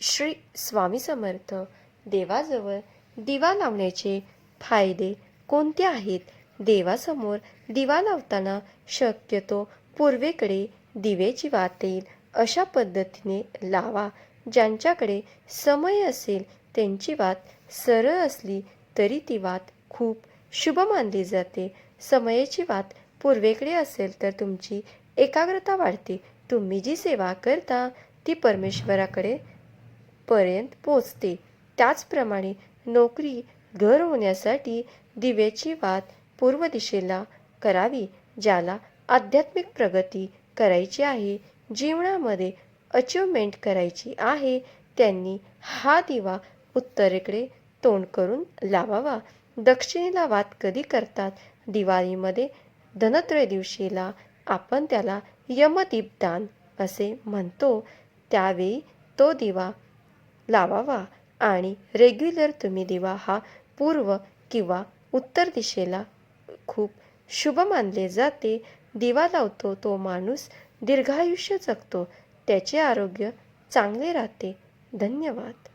श्री स्वामी समर्थ. देवाजवळ दिवा लावण्याचे फायदे कोणते आहेत? देवासमोर दिवा लावताना शक्यतो पूर्वेकडे दिवेची वात येईल अशा पद्धतीने लावा. ज्यांच्याकडे समय असेल त्यांची वात सरळ असली तरी ती वात खूप शुभ मानली जाते. समयेची वात पूर्वेकडे असेल तर तुमची एकाग्रता वाढते. तुम्ही जी सेवा करता ती परमेश्वराकडे पर्यंत पोचते. त्याचप्रमाणे नोकरी घर होण्यासाठी दिव्याची वात पूर्व दिशेला करावी ज्याला आध्यात्मिक प्रगती करायची आहे. जीवनामध्ये अचिव्हमेंट करायची आहे त्यांनी हा दिवा उत्तरेकडे तोंड करून लावावा. दक्षिणेला वात कधी करतात? दिवाळीमध्ये धनत्रय दिवशीला आपण त्याला यमदीपदान असे म्हणतो. त्यावेळी तो दिवा लावावा आणि रेग्युलर तुम्ही दिवा हा पूर्व किंवा उत्तर दिशेला खूप शुभ मानले जाते. दिवा लावतो तो माणूस दीर्घायुष्य जगतो. त्याचे आरोग्य चांगले राहते. धन्यवाद.